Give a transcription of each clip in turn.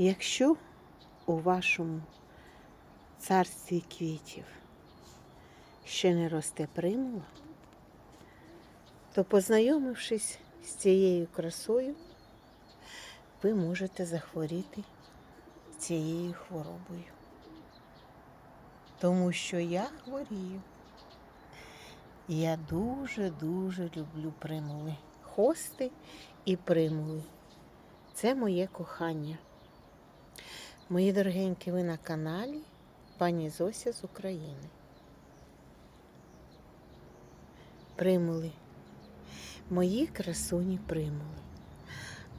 Якщо у вашому царстві квітів ще не росте примула, то познайомившись з цією красою, ви можете захворіти цією хворобою. Тому що я хворію. Я дуже-дуже люблю примули. Хости і примули. Це моє кохання. Мої дорогенькі, ви на каналі пані Зося з України. Примули. Мої красуні примули.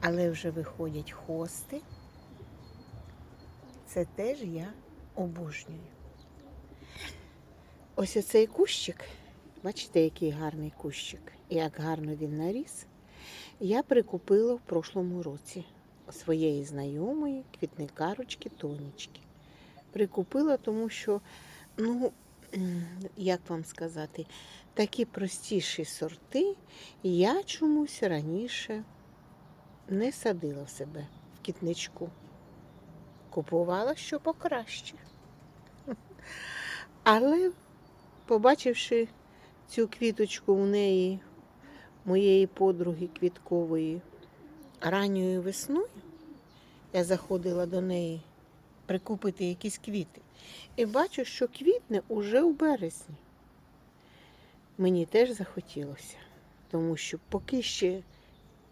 Але вже виходять хости. Це теж я обожнюю. Ось оцей кущик, бачите, який гарний кущик, як гарно він наріс. Я прикупила в прошлому році своєї знайомої квітникарочки Тонічки. Прикупила, тому що, ну, як вам сказати, такі простіші сорти я чомусь раніше не садила в себе в кітничку. Купувала що покраще. Але, побачивши цю квіточку у неї, моєї подруги квіткової, ранньою весною, я заходила до неї прикупити якісь квіти. І бачу, що квітне уже у березні. Мені теж захотілося, тому що поки ще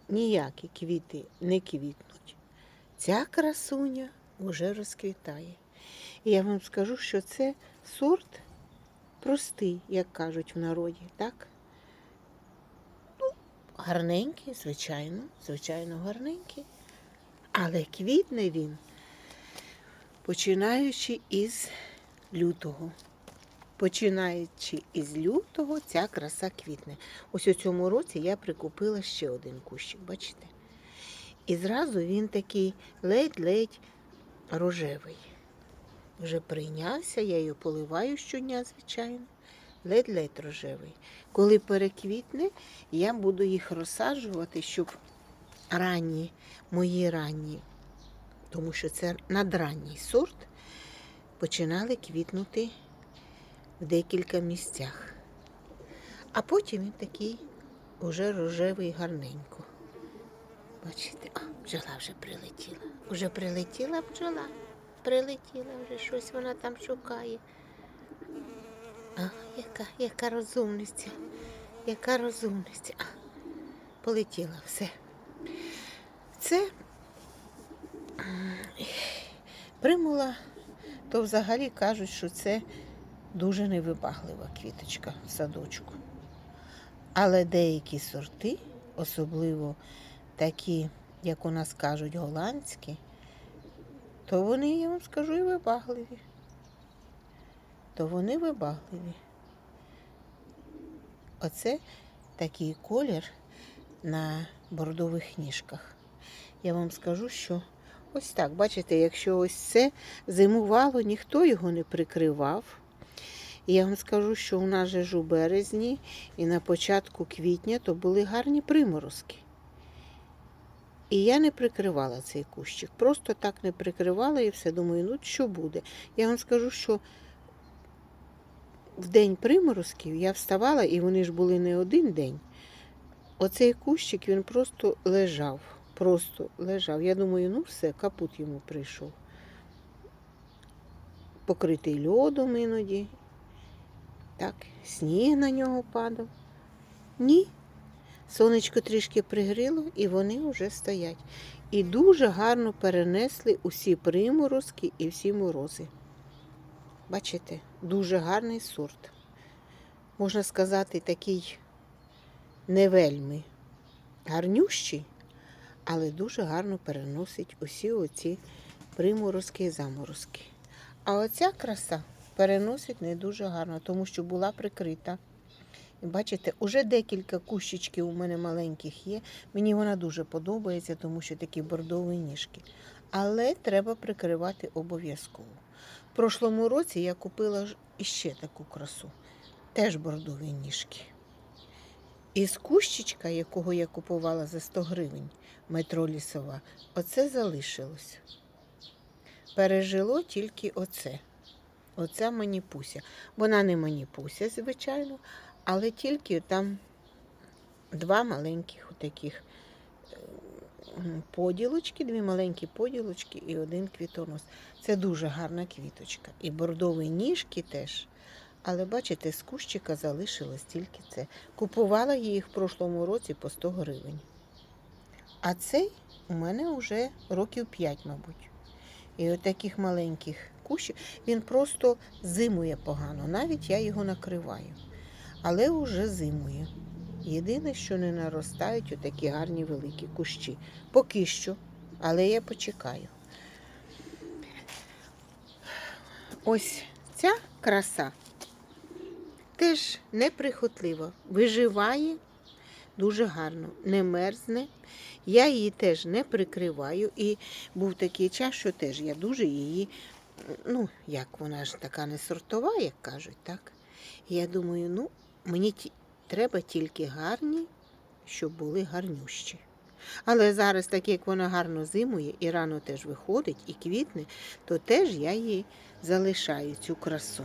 ніякі квіти не квітнуть, ця красуня вже розквітає. І я вам скажу, що це сорт простий, як кажуть в народі, так? Ну, гарненький, звичайно, звичайно, гарненький. Але квітне він, починаючи із лютого. Починаючи із лютого, ця краса квітне. Ось у цьому році я прикупила ще один кущик, бачите? І зразу він такий ледь-ледь рожевий. Вже прийнявся, я її поливаю щодня, звичайно. Ледь-ледь рожевий. Коли переквітне, я буду їх розсаджувати, щоб ранні, мої ранні, тому що це надранній сорт, починали квітнути в декілька місцях. А потім він такий уже рожевий гарненько. Бачите, а, бджола вже прилетіла. Уже прилетіла бджола. Прилетіла вже щось вона там шукає. А, яка, яка розумниця, яка розумниця. А, полетіла все. Це примула, то взагалі кажуть, що це дуже невибаглива квіточка в садочку. Але деякі сорти, особливо такі, як у нас кажуть, голландські, то вони, я вам скажу, і вибагливі. То вони вибагливі. Оце такий колір на бордових ніжках. Я вам скажу, що ось так, бачите, якщо ось це зимувало, ніхто його не прикривав. І я вам скажу, що у нас же ж у березні і на початку квітня то були гарні приморозки. І я не прикривала цей кущик. Просто так не прикривала і все. Думаю, ну що буде? Я вам скажу, що в день приморозків я вставала, і вони ж були не один день. Оцей кущик він просто лежав. Просто лежав. Я думаю, ну все, капут йому прийшов. Покритий льодом іноді. Так, сніг на нього падав. Ні. Сонечко трішки пригріло, і вони вже стоять. І дуже гарно перенесли усі приморозки і всі морози. Бачите, дуже гарний сорт. Можна сказати, такий не вельми гарнющий, але дуже гарно переносить усі оці приморозки і заморозки. А оця краса переносить не дуже гарно, тому що була прикрита. Бачите, уже декілька кущичків у мене маленьких є. Мені вона дуже подобається, тому що такі бордові ніжки. Але треба прикривати обов'язково. В прошлому році я купила іще таку красу, теж бордові ніжки. Із кущичка, якого я купувала за 100 гривень, метро лісова, оце залишилось. пережило тільки оце. Оця маніпуся. Вона не маніпуся, звичайно, але тільки там два маленьких таких поділочки, дві маленькі поділочки і один квітонос. Це дуже гарна квіточка. І бордові ніжки теж. Але бачите, з кущика залишилось тільки це. Купувала їх в прошлому році по 100 гривень. А цей у мене вже років 5, мабуть. І от таких маленьких кущів він просто зимує погано. Навіть я його накриваю. Але вже зимує. Єдине, що не наростають отакі гарні великі кущі. Поки що, але я почекаю. Ось ця краса теж неприхотлива, виживає дуже гарно, не мерзне. Я її теж не прикриваю. І був такий час, що теж я дуже її, ну, як вона ж така не сортова, як кажуть, так? Я думаю, ну, мені треба тільки гарні, щоб були гарнющі. Але зараз, так як вона гарно зимує і рано теж виходить і квітне, то теж я їй залишаю цю красу.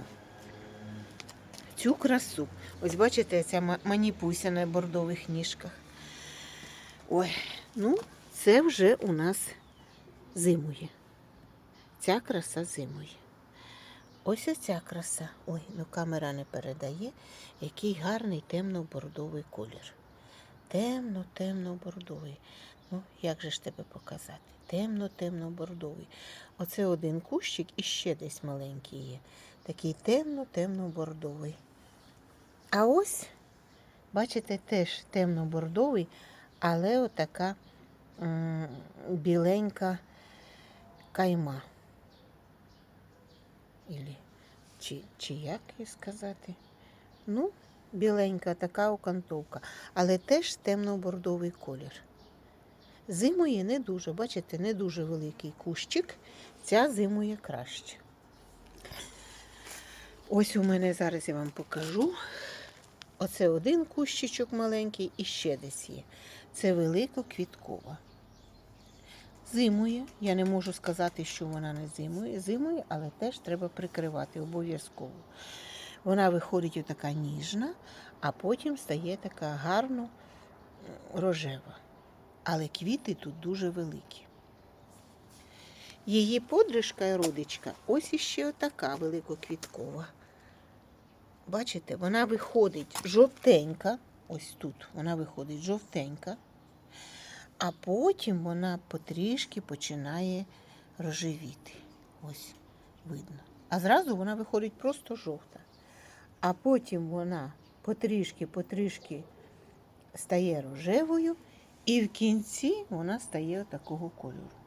Цю красу. Ось бачите, ця маніпуся на бордових ніжках. Ой, ну, це вже у нас зимує. Ця краса зимує. Ось оця краса. Ой, ну камера не передає, який гарний темно-бордовий колір. Темно-темно-бордовий. Ну, як же ж тебе показати? Темно-темно-бордовий. Оце один кущик і ще десь маленький є. Такий темно-темно-бордовий. А ось, бачите, теж темно-бордовий, але отака біленька кайма. Ілі, чи, чи як їй сказати? Ну, біленька така окантовка, але теж темно-бордовий колір. Зимує не дуже, бачите, не дуже великий кущик. Ця зимує краще. Ось у мене зараз я вам покажу. Оце один кущичок маленький і ще десь є. Це великоквіткова. Зимує. Я не можу сказати, що вона не зимує. Зимує, але теж треба прикривати обов'язково. Вона виходить отака ніжна, а потім стає така гарно рожева. Але квіти тут дуже великі. Її подружка і родичка ось іще отака великоквіткова. Бачите, вона виходить жовтенька, ось тут вона виходить жовтенька, а потім вона потрішки починає рожевіти. Ось видно. А зразу вона виходить просто жовта. А потім вона потрішки, потрішки стає рожевою, і в кінці вона стає такого кольору.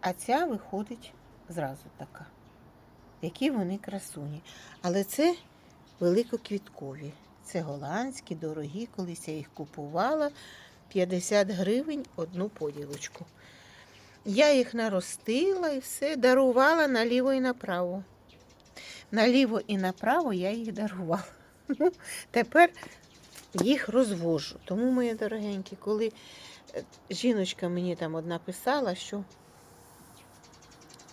А ця виходить зразу така. Які вони красуні. Але це великоквіткові. Це голландські, дорогі, колись я їх купувала 50 гривень одну поділочку. Я їх наростила і все, дарувала наліво і направо. Наліво і направо я їх дарувала. Тепер їх розвожу. Тому, мої дорогенькі, коли е, жіночка мені там одна писала, що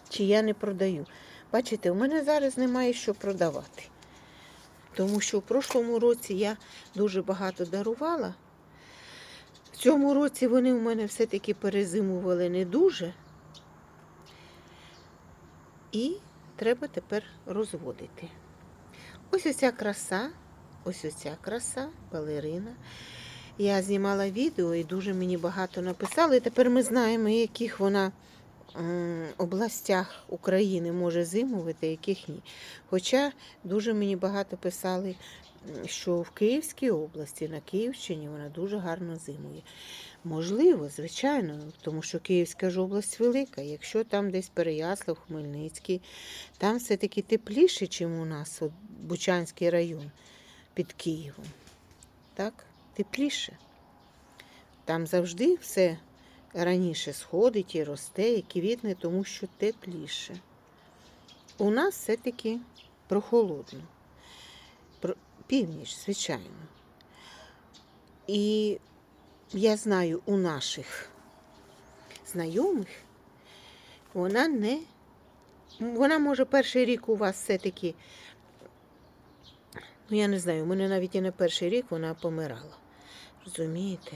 чи я не продаю. Бачите, у мене зараз немає що продавати. Тому що в прошлому році я дуже багато дарувала. В цьому році вони у мене все-таки перезимували не дуже. І треба тепер розводити. Ось оця краса, ось оця краса, балерина. Я знімала відео і дуже мені багато написали. І Тепер ми знаємо, яких вона областях України може зимувати, яких ні. Хоча дуже мені багато писали, що в Київській області, на Київщині вона дуже гарно зимує. Можливо, звичайно, тому що Київська ж область велика. Якщо там десь Переяслав, Хмельницький, там все-таки тепліше, ніж у нас, от Бучанський район під Києвом. Так, тепліше. Там завжди все раніше сходить і росте, і квітне, тому що тепліше. У нас все-таки прохолодно. Північ, звичайно. І я знаю у наших знайомих, вона не вона може перший рік у вас все-таки. Ну, я не знаю, у мене навіть і не перший рік вона помирала. Розумієте?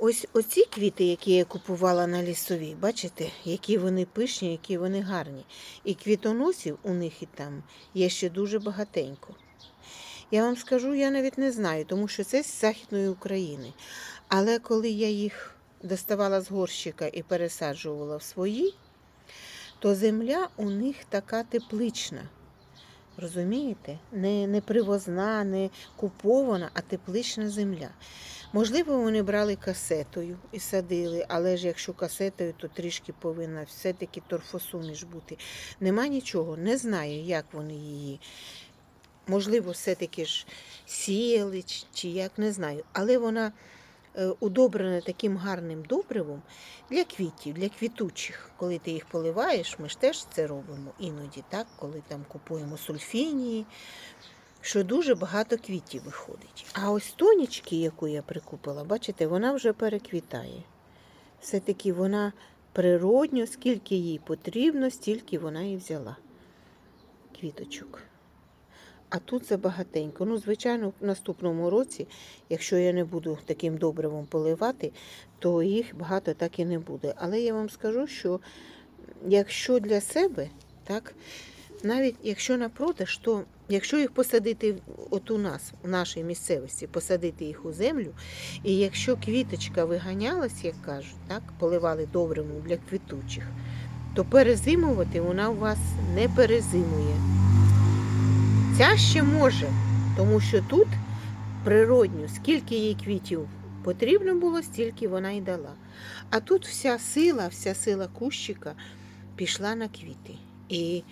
Ось оці квіти, які я купувала на лісовій, бачите, які вони пишні, які вони гарні. І квітоносів у них і там є ще дуже багатенько. Я вам скажу, я навіть не знаю, тому що це з Західної України. Але коли я їх доставала з горщика і пересаджувала в свої, то земля у них така теплична. Розумієте? Не, не привозна, не купована, а теплична земля. Можливо, вони брали касетою і садили, але ж якщо касетою, то трішки повинна все-таки торфосуміш бути. Нема нічого, не знаю, як вони її. Можливо, все-таки ж сіяли чи- як, не знаю. Але вона е, удобрена таким гарним добривом для квітів, для квітучих. Коли ти їх поливаєш, ми ж теж це робимо іноді, так, коли там купуємо сульфінії, що дуже багато квітів виходить. А ось тонічки, яку я прикупила, бачите, вона вже переквітає. Все-таки вона природньо, скільки їй потрібно, стільки вона і взяла квіточок. А тут забагатенько. Ну, звичайно, в наступному році, якщо я не буду таким добривом поливати, то їх багато так і не буде. Але я вам скажу, що якщо для себе, так, навіть якщо на продаж, то якщо їх посадити от у нас, в нашій місцевості, посадити їх у землю, і якщо квіточка виганялась, як кажуть, так, поливали добривом для квітучих, то перезимувати вона у вас не перезимує. Ця ще може, тому що тут природньо, скільки їй квітів потрібно було, стільки вона й дала. А тут вся сила, вся сила кущика пішла на квіти. І,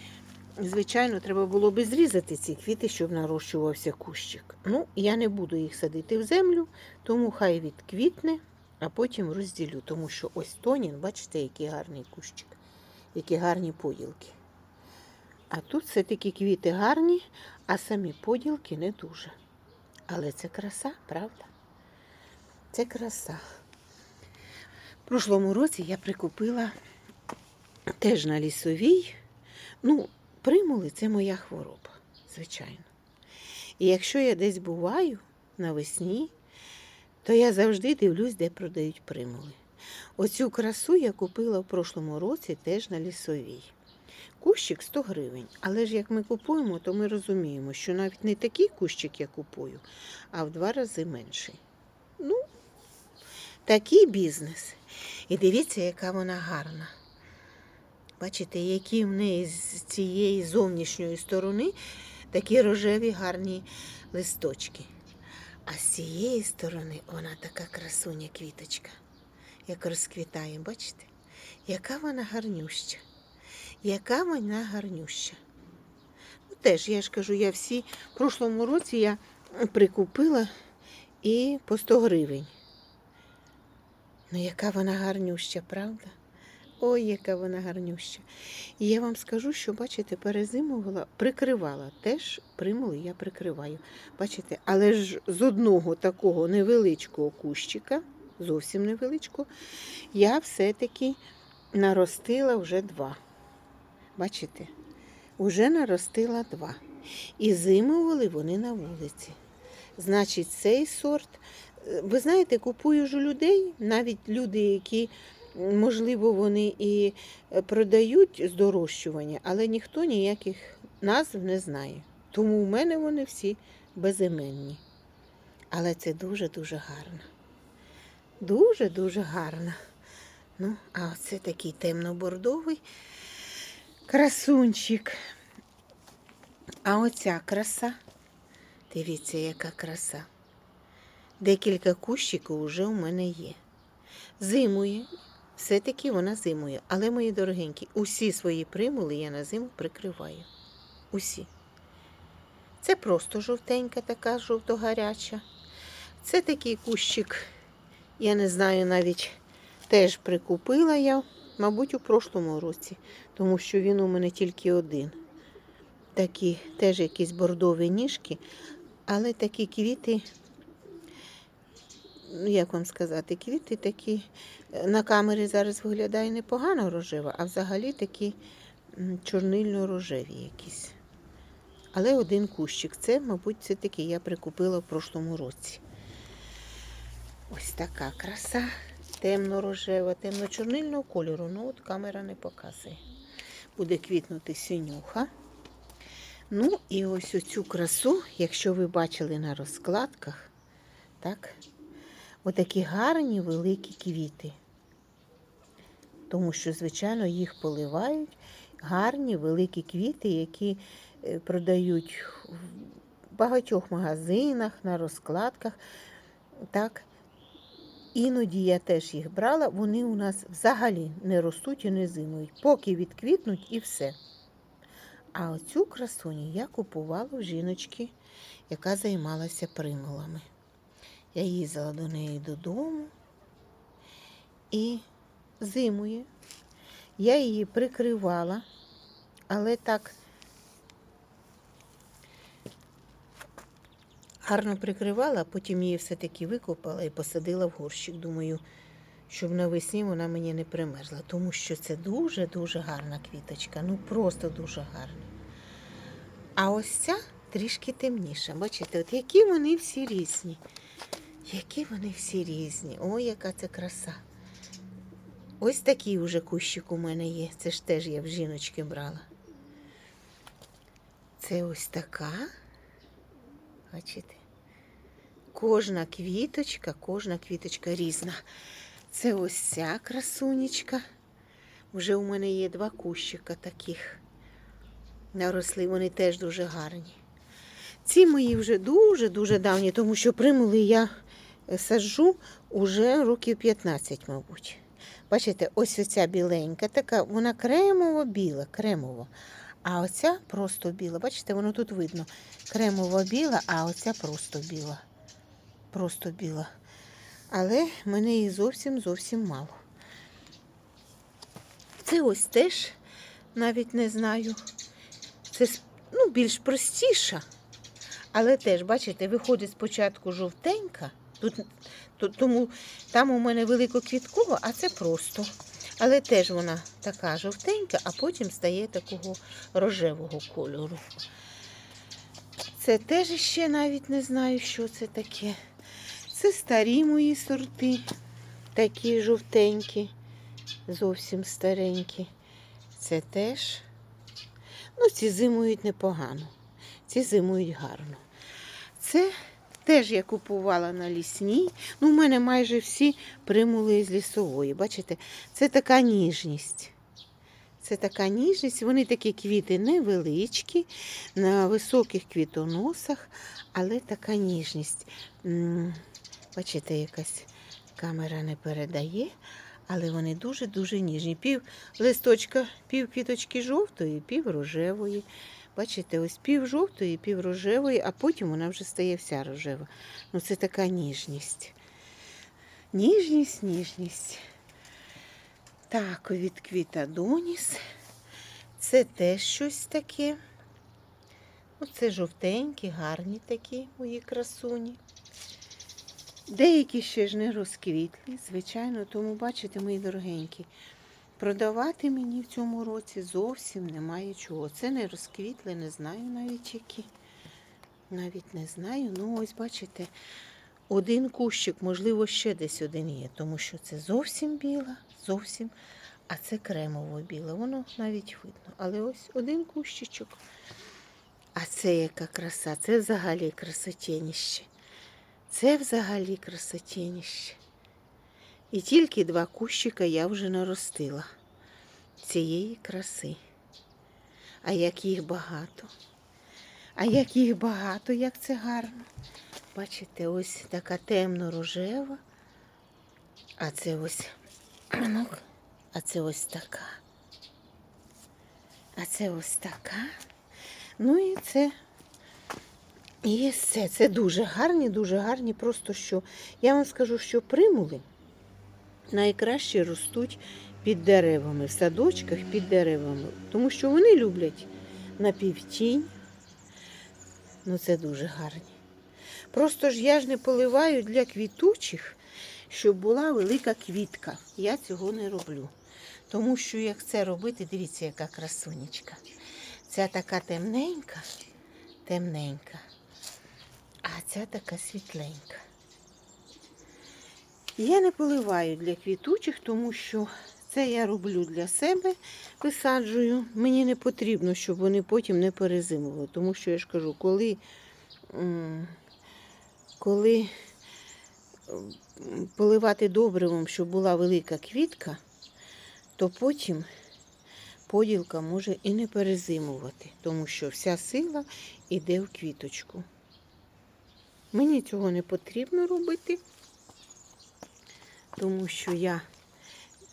звичайно, треба було би зрізати ці квіти, щоб нарощувався кущик. Ну, я не буду їх садити в землю, тому хай відквітне, а потім розділю. Тому що ось тонін, бачите, який гарний кущик, які гарні поділки. А тут все-таки квіти гарні, а самі поділки не дуже. Але це краса, правда? Це краса. В прошлому році я прикупила теж на лісовій. Ну, примули це моя хвороба, звичайно. І якщо я десь буваю навесні, то я завжди дивлюсь, де продають примули. Оцю красу я купила в прошлому році теж на лісовій. Кущик 100 гривень. Але ж як ми купуємо, то ми розуміємо, що навіть не такий кущик я купую, а в два рази менший. Ну, такий бізнес. І дивіться, яка вона гарна. Бачите, які в неї з цієї зовнішньої сторони такі рожеві гарні листочки. А з цієї сторони вона така красуня квіточка, як розквітає, бачите? Яка вона гарнюща. Яка вона гарнюща. Ну, теж, я ж кажу, я всі в прошлому році я прикупила і по 100 гривень. Ну, яка вона гарнюща, правда? Ой, яка вона гарнюща. І я вам скажу, що, бачите, перезимувала, прикривала. Теж примули я прикриваю. Бачите, але ж з одного такого невеличкого кущика, зовсім невеличкого, я все-таки наростила вже два. Бачите? Уже наростила два. І зимували вони на вулиці. Значить, цей сорт. е, Ви знаєте, купую ж у людей, навіть люди, які, можливо, вони і е, продають з дорощування, але ніхто ніяких назв не знає. Тому у мене вони всі безіменні. Але це дуже-дуже гарно. Дуже-дуже гарно. Ну, а оце такий темно-бордовий красунчик. А оця краса, дивіться, яка краса. Декілька кущиків уже у мене є. Зимує, все-таки вона зимує. Але, мої дорогенькі, усі свої примули я на зиму прикриваю. Усі. Це просто жовтенька, така жовто-гаряча. Це такий кущик, я не знаю навіть, теж прикупила я, мабуть, у прошлому році, тому що він у мене тільки один. Такі теж якісь бордові ніжки, але такі квіти, ну як вам сказати, квіти такі е, на камері зараз виглядає непогано рожева, а взагалі такі чорнильно-рожеві якісь. Але один кущик. Це, мабуть, це такий я прикупила в прошлому році. Ось така краса. Темно-рожева, темно-чорнильного кольору. Ну, от камера не показує. Буде квітнути синюха. Ну, і ось оцю красу, якщо ви бачили на розкладках, так, отакі гарні великі квіти. Тому що, звичайно, їх поливають гарні великі квіти, які е, продають в багатьох магазинах, на розкладках. Так. Іноді я теж їх брала, вони у нас взагалі не ростуть і не зимують, поки відквітнуть і все. А оцю красуню я купувала в жіночки, яка займалася примулами. Я їздила до неї додому і зимує. Я її прикривала, але так гарно прикривала, а потім її все-таки викопала і посадила в горщик. Думаю, щоб навесні вона мені не примерзла, тому що це дуже-дуже гарна квіточка. Ну просто дуже гарна. А ось ця трішки темніша. Бачите, от які вони всі різні. Які вони всі різні. Ой, яка це краса. Ось такий уже кущик у мене є. Це ж теж я в жіночки брала. Це ось така. Бачите? Кожна квіточка, кожна квіточка різна. Це ось ця красунечка. Вже у мене є два кущика таких. Наросли, вони теж дуже гарні. Ці мої вже дуже-дуже давні, тому що примули я саджу уже років 15, мабуть. Бачите, ось оця біленька, така, вона кремово-біла, кремово. А оця просто біла. Бачите, воно тут видно. Кремово-біла, а оця просто біла. Просто біла. Але мене її зовсім зовсім мало. Це ось теж навіть не знаю. Це ну, більш простіша. Але теж, бачите, виходить спочатку жовтенька. Тут, то- тому там у мене великоквіткова, а це просто. Але теж вона така жовтенька, а потім стає такого рожевого кольору. Це теж ще навіть не знаю, що це таке. Це старі мої сорти, такі жовтенькі, зовсім старенькі. Це теж. Ну, ці зимують непогано. Ці зимують гарно. Це теж я купувала на лісній. Ну, у мене майже всі примули з лісової. Бачите, це така ніжність. Це така ніжність, вони такі квіти невеличкі, на високих квітоносах, але така ніжність. Бачите, якась камера не передає, але вони дуже-дуже ніжні. Пів листочка, пів квіточки жовтої, пів рожевої. Бачите, ось пів жовтої, пів рожевої, а потім вона вже стає вся рожева. Ну, це така ніжність. Ніжність, ніжність. Так, від квіта Доніс. Це теж щось таке. Оце жовтенькі, гарні такі мої красуні. Деякі ще ж не розквітлі, звичайно, тому бачите, мої дорогенькі, продавати мені в цьому році зовсім немає чого. Це не розквітли, не знаю навіть які. Навіть не знаю. Ну, ось бачите, один кущик, можливо, ще десь один є, тому що це зовсім біла, зовсім, а це кремово біле. Воно навіть видно. Але ось один кущичок. А це яка краса, це взагалі красотєніще. Це взагалі красотєніще. І тільки два кущика я вже наростила цієї краси. А як їх багато. А як їх багато, як це гарно. Бачите, ось така темно-рожева. А це ось. а це ось така. А це ось така. Ну і це і все. Це дуже гарні, дуже гарні. Просто що. Я вам скажу, що примули найкраще ростуть під деревами, в садочках під деревами. Тому що вони люблять напівтінь. Ну, це дуже гарні. Просто ж я ж не поливаю для квітучих, щоб була велика квітка. Я цього не роблю. Тому що як це робити, дивіться, яка красунечка. Ця така темненька, темненька, а ця така світленька. Я не поливаю для квітучих, тому що це я роблю для себе, висаджую. Мені не потрібно, щоб вони потім не перезимували. Тому що я ж кажу, коли, коли поливати добривом, щоб була велика квітка, то потім поділка може і не перезимувати, тому що вся сила йде в квіточку. Мені цього не потрібно робити, тому що я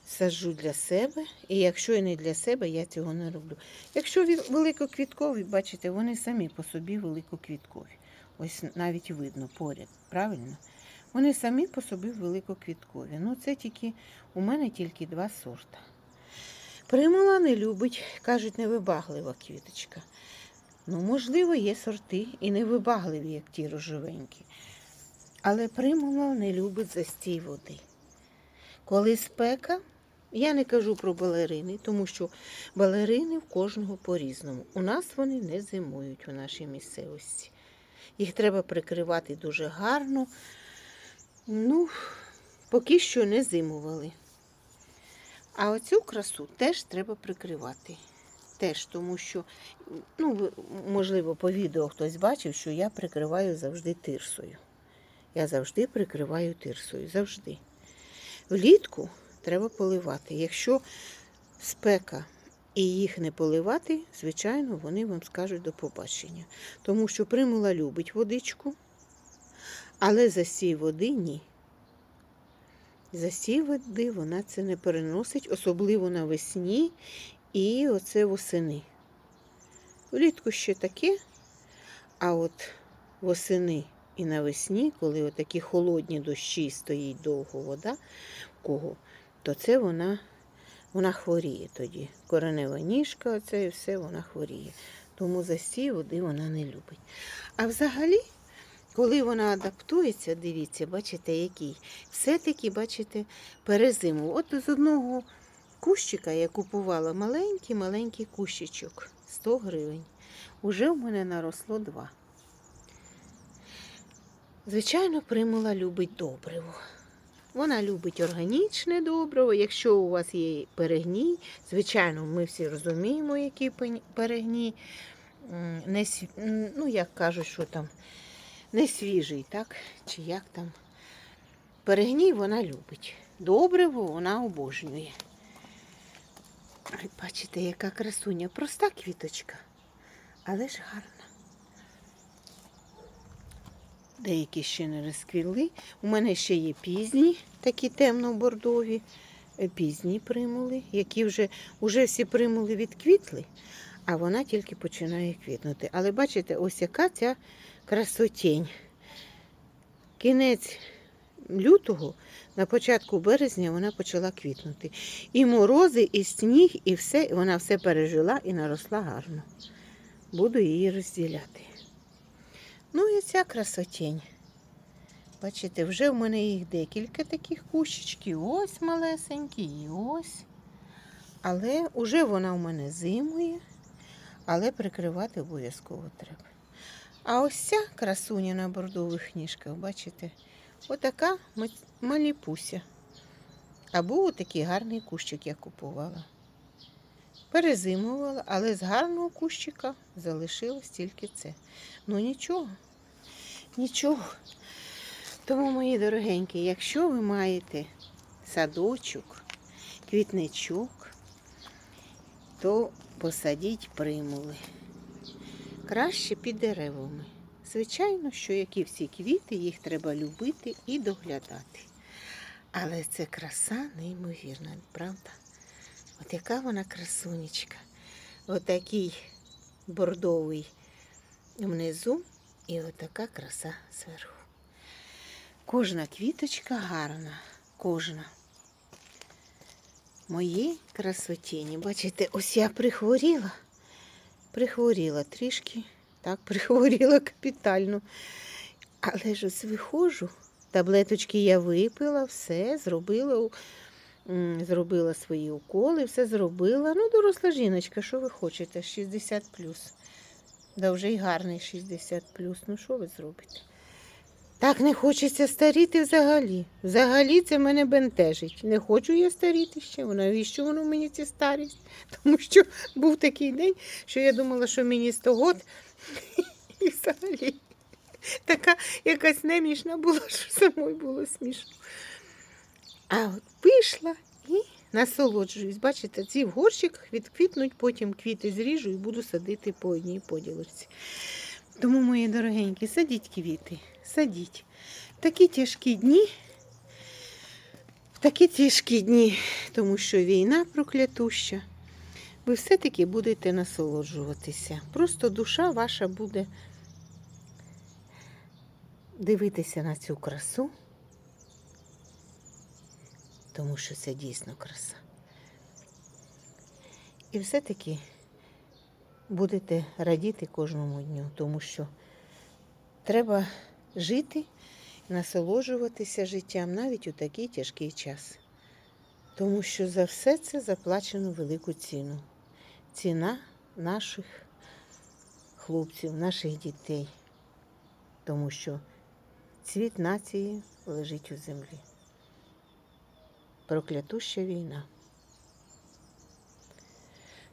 саджу для себе, і якщо і не для себе, я цього не роблю. Якщо великоквіткові, бачите, вони самі по собі великоквіткові. Ось навіть видно поряд, правильно? Вони самі по собі великоквіткові. Ну, це тільки у мене тільки два сорта. Примула не любить, кажуть, невибаглива квіточка. Ну, можливо, є сорти і невибагливі, як ті рожевенькі. Але примула не любить застій води. Коли спека, я не кажу про балерини, тому що балерини в кожного по-різному. У нас вони не зимують у нашій місцевості. Їх треба прикривати дуже гарно. Ну, поки що не зимували. А оцю красу теж треба прикривати. Теж, тому що, ну, можливо, по відео хтось бачив, що я прикриваю завжди тирсою. Я завжди прикриваю тирсою. Завжди. Влітку треба поливати. Якщо спека і їх не поливати, звичайно, вони вам скажуть до побачення. Тому що примула любить водичку, але засій води ні. Засій води вона це не переносить, особливо навесні і оце восени. Влітку ще таке, а от восени і навесні, коли отакі холодні дощі стоїть довго вода, кого, то це вона, вона хворіє тоді. Коренева ніжка, оце і все вона хворіє. Тому застій води вона не любить. А взагалі, коли вона адаптується, дивіться, бачите, який. Все-таки, бачите, перезиму. От з одного кущика я купувала маленький-маленький кущичок 100 гривень. Уже в мене наросло два. Звичайно, примула любить добриво. Вона любить органічне добриво. Якщо у вас є перегній, звичайно, ми всі розуміємо, який перегній. Не, ну, як кажуть, що там не свіжий, так? Чи як там. Перегній вона любить. Добриво вона обожнює. Бачите, яка красуня. Проста квіточка, але ж гарна. Деякі ще не розквіли. У мене ще є пізні, такі темно-бордові, е, пізні примули, які вже, вже всі примули відквітли, а вона тільки починає квітнути. Але бачите, ось яка ця красотень. Кінець лютого, на початку березня вона почала квітнути. І морози, і сніг, і все, і вона все пережила і наросла гарно. Буду її розділяти. Ну і ця красотень. Бачите, вже в мене їх декілька таких кущичків. Ось малесенькі і ось. Але вже вона в мене зимує, але прикривати обов'язково треба. А ось ця красуня на бордових ніжках, бачите, отака ма- маліпуся. Або отакий гарний кущик я купувала. Перезимувала, але з гарного кущика залишилось тільки це. Ну нічого, нічого. Тому, мої дорогенькі, якщо ви маєте садочок, квітничок, то посадіть примули. Краще під деревами. Звичайно, що як і всі квіти, їх треба любити і доглядати. Але це краса неймовірна, правда? От яка вона красунечка. Отакий бордовий внизу і отака краса зверху. Кожна квіточка гарна, кожна. Мої красотіні. Бачите, ось я прихворіла. Прихворіла трішки, так, прихворіла капітально. Але ж ось виходжу, таблеточки я випила, все, зробила зробила свої уколи, все зробила. Ну, доросла жіночка, що ви хочете? 60 плюс. Да вже й гарний 60 плюс. Ну що ви зробите? Так не хочеться старіти взагалі. Взагалі це мене бентежить. Не хочу я старіти ще. Навіщо воно мені ця старість? Тому що був такий день, що я думала, що мені 100 год. І взагалі така якась немічна була, що самой було смішно. А от вийшла і насолоджуюсь. Бачите, ці в горщик відквітнуть, потім квіти зріжу і буду садити по одній поділочці. Тому, мої дорогенькі, садіть квіти, садіть. Такі тяжкі дні, в такі тяжкі дні, тому що війна проклятуща, ви все-таки будете насолоджуватися. Просто душа ваша буде дивитися на цю красу, тому що це дійсно краса. І все-таки будете радіти кожному дню, тому що треба жити, насолоджуватися життям навіть у такий тяжкий час. Тому що за все це заплачено велику ціну. Ціна наших хлопців, наших дітей. Тому що цвіт нації лежить у землі. Проклятуща війна.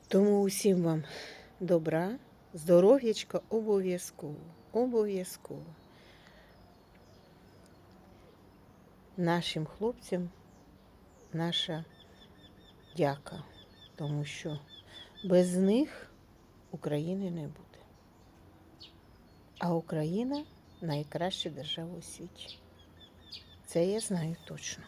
Тому усім вам добра, здоров'ячка обов'язково. Обов'язково. Нашим хлопцям наша дяка, тому що без них України не буде. А Україна найкраща держава у світі. Це я знаю точно.